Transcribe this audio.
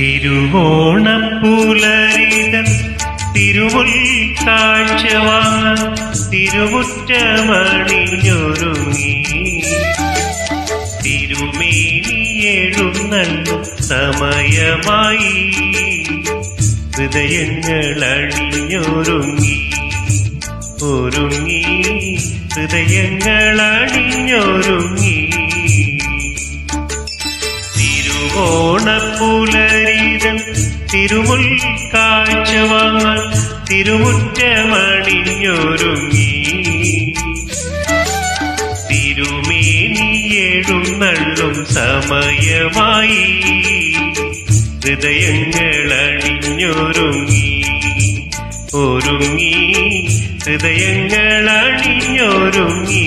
തിരുവോണപ്പുലരിത തിരുവുൽ കാഴ്ചവാങ്ങ തിരുമുറ്റമണിഞ്ഞൊരുങ്ങി തിരുമേനി സമയമായി ഹൃദയങ്ങൾ അണിഞ്ഞൊരുങ്ങി ഒരുങ്ങി ഹൃദയങ്ങൾ അണിഞ്ഞൊരുങ്ങി തിരുവോണപ്പുലരിതം തിരുമുൽ കാഴ്ച കാഴ്ചവാങ്ങാൻ തിരുമുറ്റമണിഞ്ഞൊരുങ്ങി തിരുമേനി എഴുന്നള്ളും സമയമായി ഹൃദയങ്ങൾ അണിഞ്ഞൊരുങ്ങി ഒരുങ്ങി ഹൃദയങ്ങൾ അണിഞ്ഞൊരുങ്ങി